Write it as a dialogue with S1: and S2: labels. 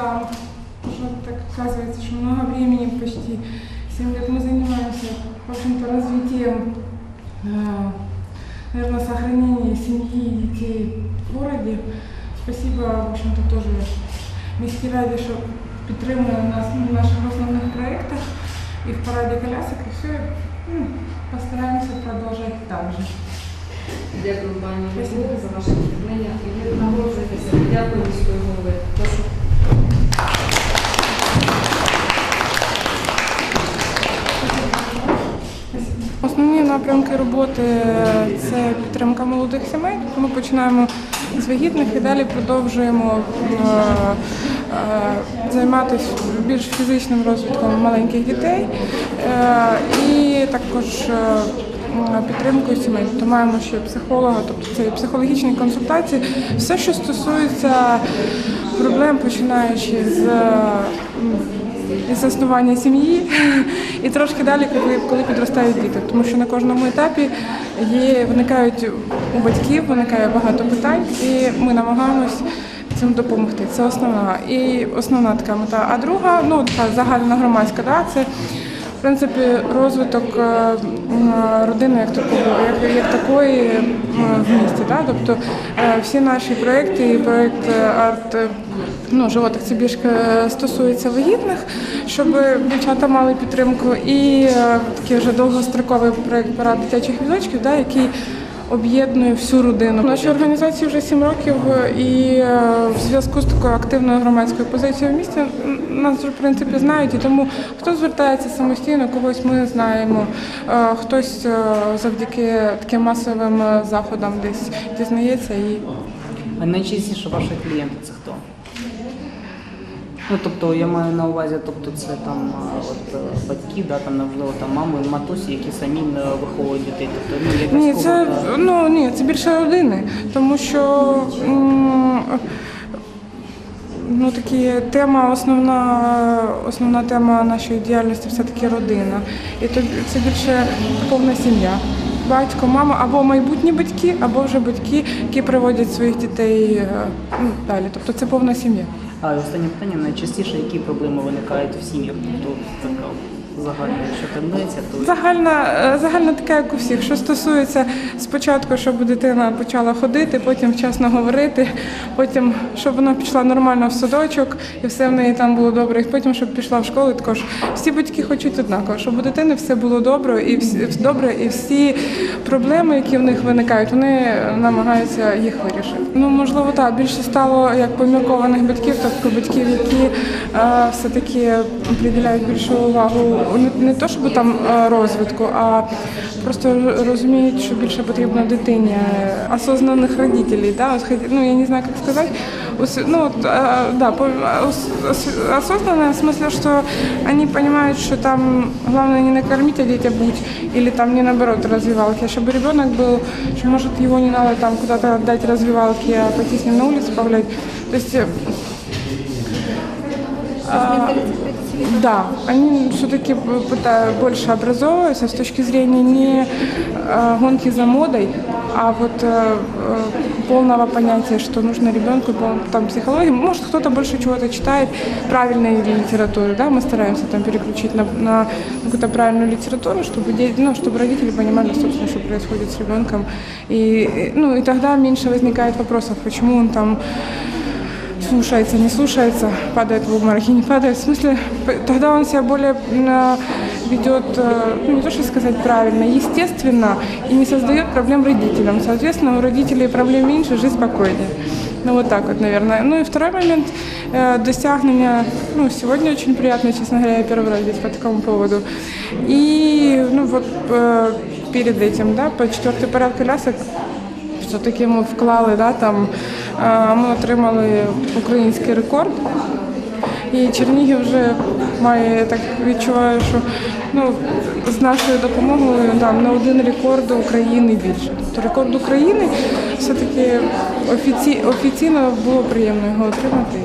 S1: что уже так оказывается, что много времени, почти 7 лет мы занимаемся, в общем-то, развитием, наверное, сохранения семьи и детей в городе. Спасибо, в общем-то, тоже міській раді, що підтримує нас в наших основних проєктах і в параді колясок, і все, ну, постараємося продовжувати так же.
S2: Дякую, пані Любов, за ваше підтримання. І ви нагороджуєтеся. Дякую міської
S1: напрямки роботи це підтримка молодих сімей. Ми починаємо з вагітних і далі продовжуємо е, е, займатися більш фізичним розвитком маленьких дітей е, і також е, підтримкою сімей. Тобто маємо ще психолога, тобто це психологічні консультації, все, що стосується проблем, починаючи з. Заснування сім'ї і трошки далі, коли, коли підростають діти. Тому що на кожному етапі є, виникають у батьків, виникає багато питань, і ми намагаємось цим допомогти. Це основна і основна така мета. А друга, ну така загальна громадська, да, це принципі розвиток е, родини як такого, як, як такої в місті. Да? Тобто е, всі наші проекти і проект е, арт. Ну, животик це більш е, стосується вагітних, щоб дівчата мали підтримку, і такий вже довгостроковий проект парад дитячих візочків, да, який об'єднує всю родину. Нашій організації вже сім років, е, і е, в зв'язку з такою активною громадською позицією в місті нас вже в принципі знають, і тому хто звертається самостійно, когось ми знаємо, е, хтось завдяки таким масовим заходам десь дізнається і
S3: А найчастіше ваші клієнти це хто? Ну, тобто я маю на увазі, тобто це там от, е, батьки, да, там, можливо, там мами, матусі, які самі виховують дітей. Тобто, ну, якась
S1: Ні, це ну ні, це більше родини, тому що ну такі тема, основна основна тема нашої діяльності все таки родина. І то це більше повна сім'я. Батько, мама або майбутні батьки, або вже батьки, які приводять своїх дітей е, ну, далі. Тобто це повна сім'я.
S3: А останнє питання, найчастіше які проблеми виникають в сім'ях? Тобто така загальна, якщо тенденція, то
S1: Загальна, е, загальна така, як у всіх. Що стосується спочатку, щоб дитина почала ходити, потім вчасно говорити, потім щоб вона пішла нормально в садочок і все в неї там було добре, і потім щоб пішла в школу. Також всі батьки хочуть однаково, щоб у дитини все було добре і всі добре, і всі проблеми, які в них виникають, вони намагаються їх вирішити. Ну можливо, так більше стало як поміркованих батьків, тобто батьків, які е, все-таки приділяють більшу увагу не, не то, щоб там е, розвитку, а просто р- розуміють, що більше потрібно дитині е, осознаних родителей. Да? От, хот- ну, я не знаю, як сказати. Ус- Ну, вот, э, да, по- ос- ос- осознанно, в смысле, что они понимают, что там главное не накормить, а детям будь, или там не наоборот развивалки, а чтобы ребенок был, что может его не надо там куда-то отдать развивалки, а пойти с ним на улицу погулять. То есть э, а, да, они все-таки пытаются больше образовываются с точки зрения не э, гонки за модой, а вот э, э, полного понятия, что нужно ребенку, пол- там психологии. Может, кто-то больше чего-то читает, правильной литературы, да, мы стараемся там переключить на, на какую-то правильную литературу, чтобы, де- ну, чтобы родители понимали, собственно, что происходит с ребенком. И, э, ну, и тогда меньше возникает вопросов, почему он там слушается, не слушается, падает в обморок и не падает. В смысле, тогда он себя более м, ведет, э, ну не то что сказать правильно, естественно, и не создает проблем родителям. Соответственно, у родителей проблем меньше, жизнь спокойнее. Ну вот так вот, наверное. Ну и второй момент э, достягнения, ну сегодня очень приятно, честно говоря, я первый раз здесь по такому поводу. И ну вот э, перед этим, да, по четвертый поряд колясок все-таки ми вклали, да, там, ми отримали український рекорд. І Чернігів вже має, так відчуваю, що ну, з нашою допомогою там, на один рекорд України більше. То рекорд України все-таки офіці, офіційно було приємно його отримати.